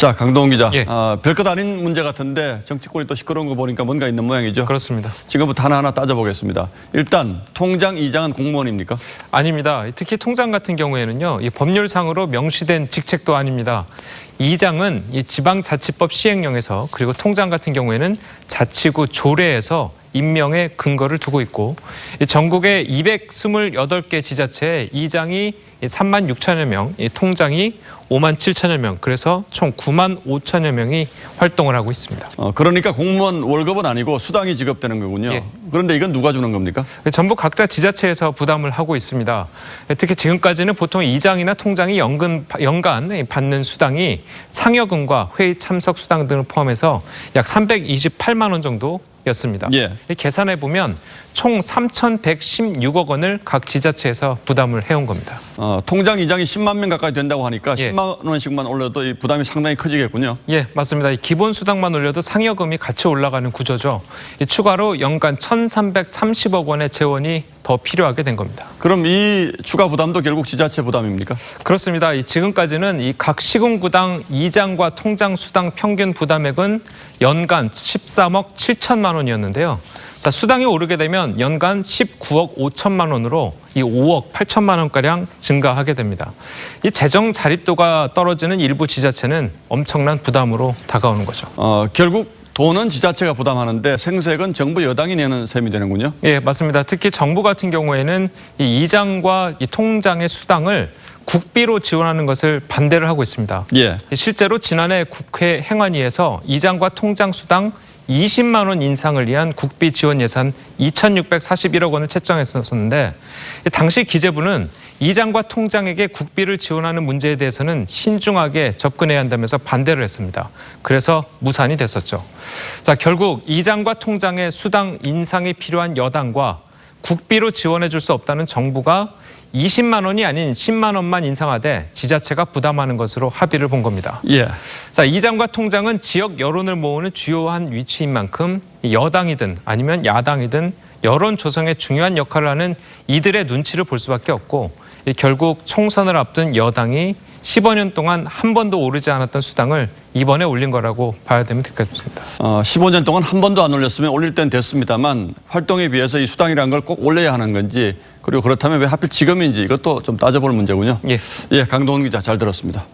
자, 강동원 기자. 예. 아, 별것 아닌 문제 같은데 정치권이 또 시끄러운 거 보니까 뭔가 있는 모양이죠. 그렇습니다. 지금부터 하나하나 따져보겠습니다. 일단 통장 이장은 공무원입니까? 아닙니다. 특히 통장 같은 경우에는요, 이 법률상으로 명시된 직책도 아닙니다. 이장은 이 지방자치법 시행령에서 그리고 통장 같은 경우에는 자치구 조례에서 임명의 근거를 두고 있고 이 전국의 228개 지자체에 이장이 3만 6천여 명, 이 통장이 5만 7천여 명, 그래서 총 9만 5천여 명이 활동을 하고 있습니다. 어, 그러니까 공무원 월급은 아니고 수당이 지급되는 거군요. 예. 그런데 이건 누가 주는 겁니까? 전부 각자 지자체에서 부담을 하고 있습니다. 특히 지금까지는 보통 이장이나 통장이 연금, 연간 받는 수당이 상여금과 회의 참석 수당 등을 포함해서 약 328만 원 정도 였습니다. 예. 계산해 보면 총 3,116억 원을 각 지자체에서 부담을 해온 겁니다. 어, 통장 이장이 10만 명 가까이 된다고 하니까 예. 10만 원씩만 올려도 이 부담이 상당히 커지겠군요. 예, 맞습니다. 이 기본 수당만 올려도 상여금이 같이 올라가는 구조죠. 이 추가로 연간 1,330억 원의 재원이 더 필요하게 된 겁니다. 그럼 이 추가 부담도 결국 지자체 부담입니까? 그렇습니다. 이 지금까지는 이 각 시군구당 이장과 통장 수당 평균 부담액은 연간 13억 7천만 원이었는데요. 자, 수당이 오르게 되면 연간 19억 5천만 원으로 이 5억 8천만 원가량 증가하게 됩니다. 이 재정 자립도가 떨어지는 일부 지자체는 엄청난 부담으로 다가오는 거죠. 어, 결국 돈은 지자체가 부담하는데 생색은 정부 여당이 내는 셈이 되는군요. 예, 맞습니다. 특히 정부 같은 경우에는 이 이장과 이 통장의 수당을 국비로 지원하는 것을 반대를 하고 있습니다. 예. 실제로 지난해 국회 행안위에서 이장과 통장 수당 20만 원 인상을 위한 국비 지원 예산 2,641억 원을 채정했었는데 당시 기재부는 이장과 통장에게 국비를 지원하는 문제에 대해서는 신중하게 접근해야 한다면서 반대를 했습니다. 그래서 무산이 됐었죠. 자, 결국 이장과 통장의 수당 인상이 필요한 여당과 국비로 지원해 줄 수 없다는 정부가 20만 원이 아닌 10만 원만 인상하되 지자체가 부담하는 것으로 합의를 본 겁니다. 예. 자, 이 장과 통장은 지역 여론을 모으는 주요한 위치인 만큼 여당이든 아니면 야당이든 여론 조성에 중요한 역할을 하는 이들의 눈치를 볼 수밖에 없고 이 결국 총선을 앞둔 여당이 15년 동안 한 번도 오르지 않았던 수당을 이번에 올린 거라고 봐야 되면 되겠습니다. 어, 15년 동안 한 번도 안 올렸으면 올릴 땐 됐습니다만 활동에 비해서 이 수당이라는 걸 꼭 올려야 하는 건지 그리고 그렇다면 왜 하필 지금인지 이것도 좀 따져볼 문제군요. 예. 예, 강동원 기자 잘 들었습니다.